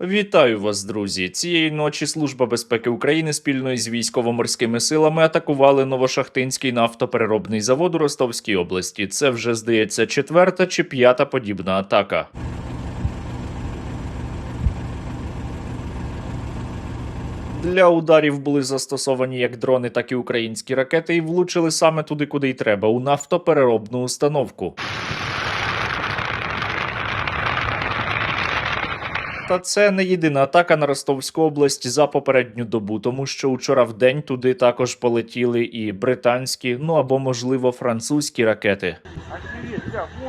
Вітаю вас, друзі! Цієї ночі Служба безпеки України спільно із військово-морськими силами атакували Новошахтинський нафтопереробний завод у Ростовській області. Це вже здається четверта чи п'ята подібна атака. Для ударів були застосовані як дрони, так і українські ракети, і влучили саме туди, куди й треба, у нафтопереробну установку. Та це не єдина атака на Ростовську область за попередню добу, тому що учора в день туди також полетіли і британські, ну або можливо французькі ракети.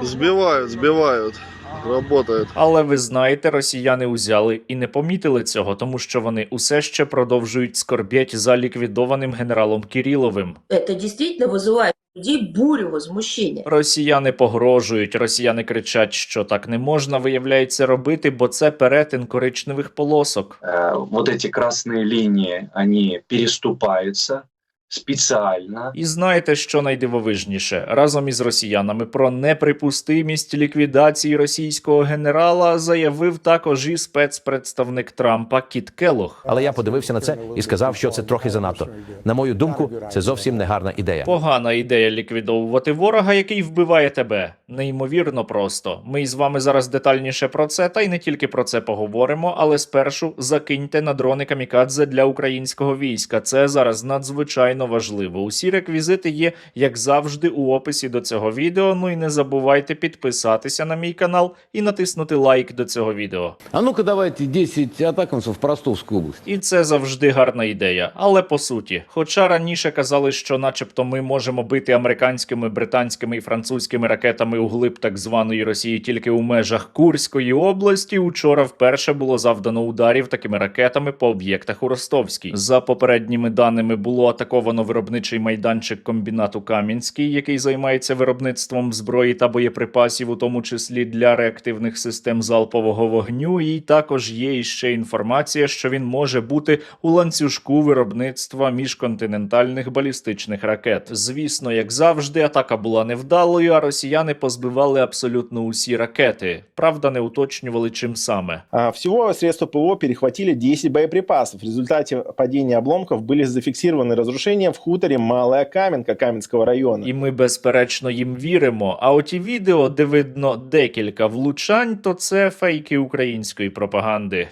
Сбивают, сбивают. Работает. Але ви знаєте, росіяни узяли і не помітили цього, тому що вони усе ще продовжують скорбіть за ліквідованим генералом Кіріловим. Это действительно вызывает у людей бурю возмущения. Росіяни погрожують, росіяни кричать, що так не можна, виявляється, робити, бо це перетин коричневих полосок. Э, вот эти красные линии, они переступаются специально. І знаєте, що найдивовижніше? Разом із росіянами про неприпустимість ліквідації російського генерала заявив також і спецпредставник Трампа Кіт Келох. Але я подивився на це і сказав, що це трохи занадто. На мою думку, це зовсім не гарна ідея. Погана ідея ліквідовувати ворога, який вбиває тебе. Неймовірно просто. Ми із вами зараз детальніше про це, та й не тільки про це поговоримо, але спершу закиньте на дрони камікадзе для українського війська. Це зараз надзвичайно важливо. Усі реквізити є, як завжди, у описі до цього відео. Ну і не забувайте підписатися на мій канал і натиснути лайк до цього відео. А ну-ка давайте 10 атакамцев в Ростовскую область. І це завжди гарна ідея. Але по суті, хоча раніше казали, що, начебто, ми можемо бити американськими, британськими і французькими ракетами у глиб так званої Росії тільки у межах Курської області, учора вперше було завдано ударів такими ракетами по об'єктах у Ростовській. За попередніми даними було атаковано виробничий майданчик комбінату Кам'янський, який займається виробництвом зброї та боєприпасів, у тому числі для реактивних систем залпового вогню. І також є іще інформація, що він може бути у ланцюжку виробництва міжконтинентальних балістичних ракет. Звісно, як завжди, атака була невдалою, а росіяни позбивали абсолютно усі ракети. Правда, не уточнювали чим саме. А, Всего средства ПВО перехватили 10 боеприпасов. В результате падения обломков были зафиксированы разрушения в хуторі Малая Кам'янка Кам'янського району. І ми безперечно їм віримо. А оті відео, де видно декілька влучань, то це фейки української пропаганди.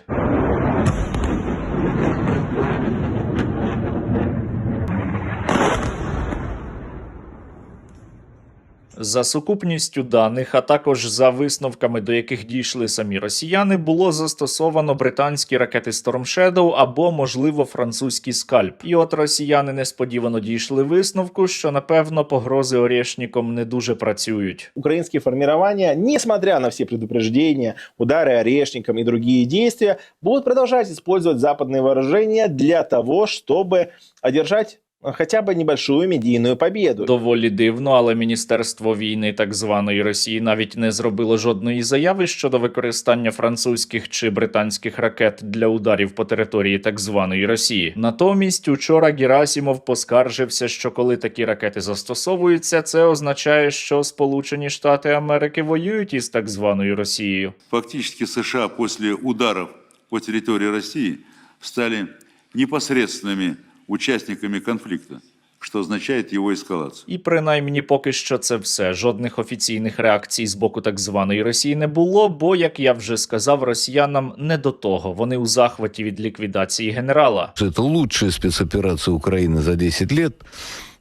За сукупністю даних, а також за висновками, до яких дійшли самі росіяни, було застосовано британські ракети Storm Shadow або, можливо, французький скальп. І от росіяни несподівано дійшли висновку, що напевно погрози Орєшніком не дуже працюють. Украинские формирования, несмотря на все предупреждения, удары орешником и другие действия, будут продолжать использовать западные вооружения для того, чтобы одержать а, хотя бы небольшую медийную победу. Доволі дивно, але міністерство війни так званої Росії навіть не зробило жодної заяви щодо використання французьких чи британських ракет для ударів по території так званої Росії. Натомість, учора Герасімов поскаржився, що коли такі ракети застосовуються, це означає, що Сполучені Штати Америки воюють із так званою Росією. Фактически США после ударов по территории России стали непосредственными участниками конфликта, что означает его эскалацию. І принаймні поки що це все. Жодних офіційних реакцій з боку так званої Росії не було. Бо, як я вже сказав, росіянам не до того. Вони у захваті від ліквідації генерала. Это лучшая спецоперация Украины за 10 лет.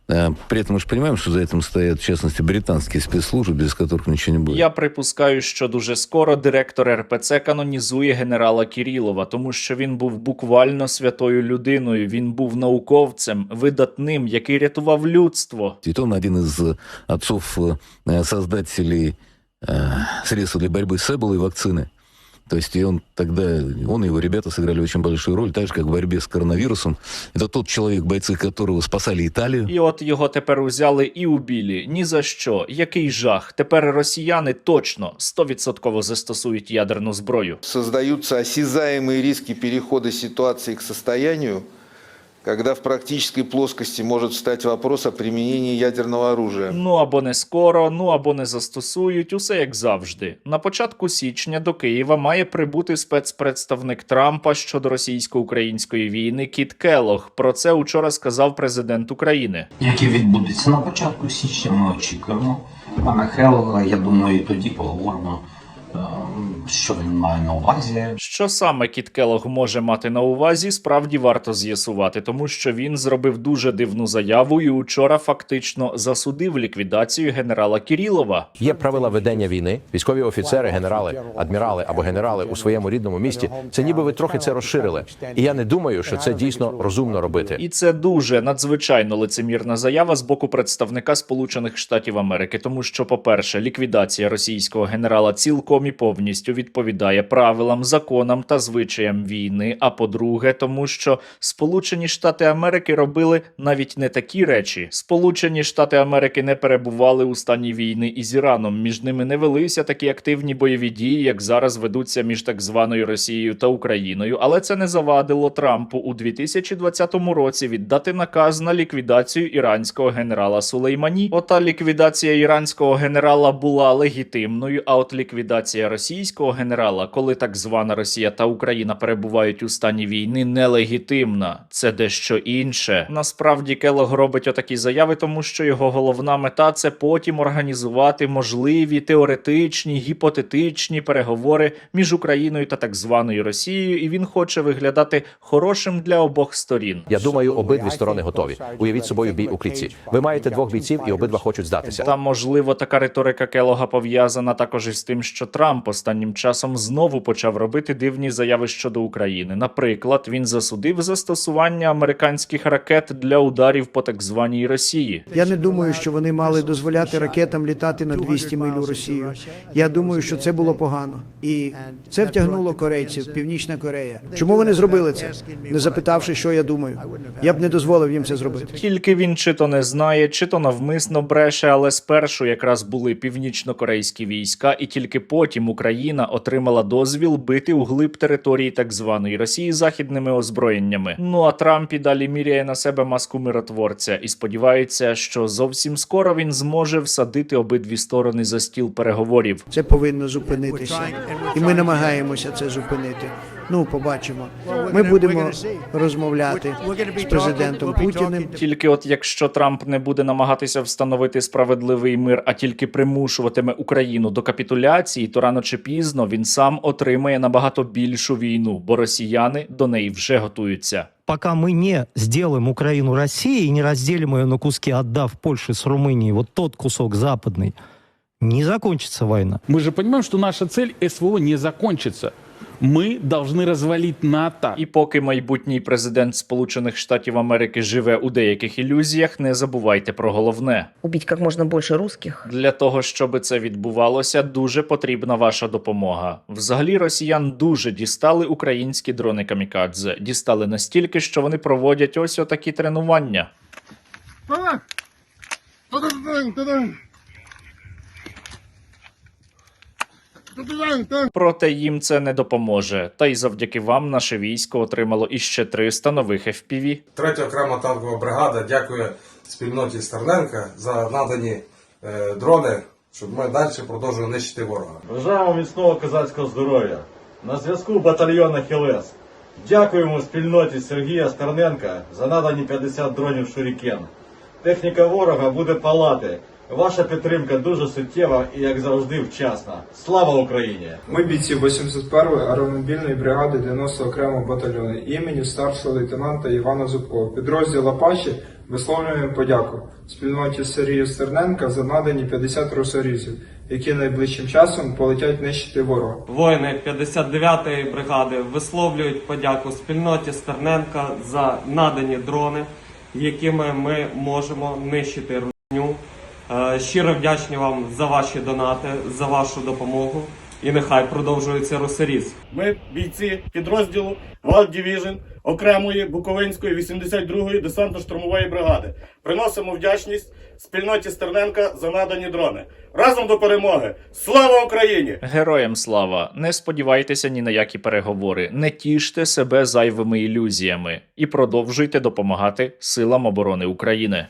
Э, При этом мы же понимаем, что за этим стоят, в частности, британские спецслужбы, без которых ничего не будет. Я припускаю, що дуже скоро директор РПЦ канонізує генерала Кірілова, тому що він був буквально святою людиною. Він був науковцем, видатним, який рятував людство. Ведь он один из э, отцов э, создателей э, средств для борьбы с эболой вакцины. То есть и он тогда, он и его ребята сыграли очень большую роль, так же, как в борьбе с коронавирусом. Это тот человек, бойцы которого спасали Италию. І от його тепер узяли і убілі. Ні за що. Який жах. Тепер росіяни точно 100% застосують ядерну зброю. создаются осязаемые риски перехода ситуации к состоянию, когда в практической плоскости может встать вопрос о применении ядерного оружия. Ну або не скоро, ну або не застосують, усе як завжди. На початку січня до Києва має прибути спецпредставник Трампа щодо російсько-української війни Кіт Келох. Про це учора сказав президент України. Яке відбудеться на початку січня, ми очікуємо. Пана Хелога, я думаю, і тоді поговоримо, е, що він має на увазі. Що саме Кіт Келог може мати на увазі, справді варто з'ясувати, тому що він зробив дуже дивну заяву і учора фактично засудив ліквідацію генерала Кірілова. Є правила ведення війни. Військові офіцери, генерали, адмірали або генерали у своєму рідному місті. Це ніби ви трохи це розширили. І я не думаю, що це дійсно розумно робити. І це дуже надзвичайно лицемірна заява з боку представника Сполучених Штатів Америки, тому що, по-перше, ліквідація російського генерала цілком і повністю відповідає правилам, законам та звичаям війни. А по-друге, тому що Сполучені Штати Америки робили навіть не такі речі. Сполучені Штати Америки не перебували у стані війни із Іраном. Між ними не велися такі активні бойові дії, як зараз ведуться між так званою Росією та Україною. Але це не завадило Трампу у 2020 році віддати наказ на ліквідацію іранського генерала Сулеймані. Ота ліквідація іранського генерала була легітимною. А от ліквідація російського генерала, коли так звана Росія та Україна перебувають у стані війни, нелегітимна. Це дещо інше. Насправді Келог робить отакі заяви, тому що його головна мета це потім організувати можливі теоретичні, гіпотетичні переговори між Україною та так званою Росією, і він хоче виглядати хорошим для обох сторін. Я думаю, обидві сторони готові. Уявіть собою бій у клітці. Ви маєте двох бійців, і обидва хочуть здатися. Та можливо така риторика Келога пов'язана також із тим, що Трамп останнім часом знову почав робити дивні заяви щодо України. Наприклад, він засудив застосування американських ракет для ударів по так званій Росії. Я не думаю, що вони мали дозволяти ракетам літати на 200 миль у Росію. Я думаю, що це було погано, і це втягнуло корейців, Північна Корея. Чому вони зробили це? Не запитавши, що я думаю. Я б не дозволив їм це зробити. Тільки він чи то не знає, чи то навмисно бреше, але спершу якраз були північно-корейські війська, і тільки потім Україна отримала дозвіл бити у глиб території так званої Росії західними озброєннями. Ну а Трамп і далі міряє на себе маску миротворця і сподівається, що зовсім скоро він зможе всадити обидві сторони за стіл переговорів. Це повинно зупинитися, і ми намагаємося це зупинити. Ну, побачимо. Ми будемо розмовляти з президентом Путіним. Тільки от якщо Трамп не буде намагатися встановити справедливий мир, а тільки примушуватиме Україну до капітуляції, то рано чи пізно він сам отримає набагато більшу війну, бо росіяни до неї вже готуються. Пока мы не сделаем Украину Россией и не разделим ее на куски, отдав Польше с Румынией вот тот кусок западный, не закончится война. Мы же понимаем, что наша цель СВО не закончится. Мы должны развалить НАТО. І поки майбутній президент Сполучених Штатів Америки живе у деяких ілюзіях, не забувайте про головне. Убить как можно больше русских. Для того, щоб це відбувалося, дуже потрібна ваша допомога. Взагалі, росіян дуже дістали українські дрони камікадзе. Дістали настільки, що вони проводять ось отакі тренування. Проте їм це не допоможе. Та й завдяки вам наше військо отримало іще 300 нових FPV. Третя окрема танкова бригада дякує спільноті Стерненка за надані е, дрони, щоб ми далі продовжували нищити ворога. Бажаємо міцного козацького здоров'я. На зв'язку батальйон Ахілес. Дякуємо спільноті Сергія Стерненка за надані 50 дронів Шурікен. Техніка ворога буде палати. Ваша підтримка дуже суттєва і, як завжди, вчасна. Слава Україні! Ми бійці 81-ї аеромобільної бригади 90 окремого батальйону імені старшого лейтенанта Івана Зубкова. Підрозділ Апачі висловлюємо подяку спільноті Сергію Стерненка за надані 50 русорізів, які найближчим часом полетять нищити ворога. Воїни 59-ї бригади висловлюють подяку спільноті Стерненка за надані дрони, якими ми можемо нищити русню. Е, Щиро вдячні вам за ваші донати, за вашу допомогу. і нехай продовжується росаріз. Ми бійці підрозділу Wild Division окремої Буковинської 82-ї десантно-штурмової бригади. Приносимо вдячність спільноті Стерненка за надані дрони. Разом до перемоги! Слава Україні! Героям слава! Не сподівайтеся ні на які переговори, не тіште себе зайвими ілюзіями і продовжуйте допомагати силам оборони України.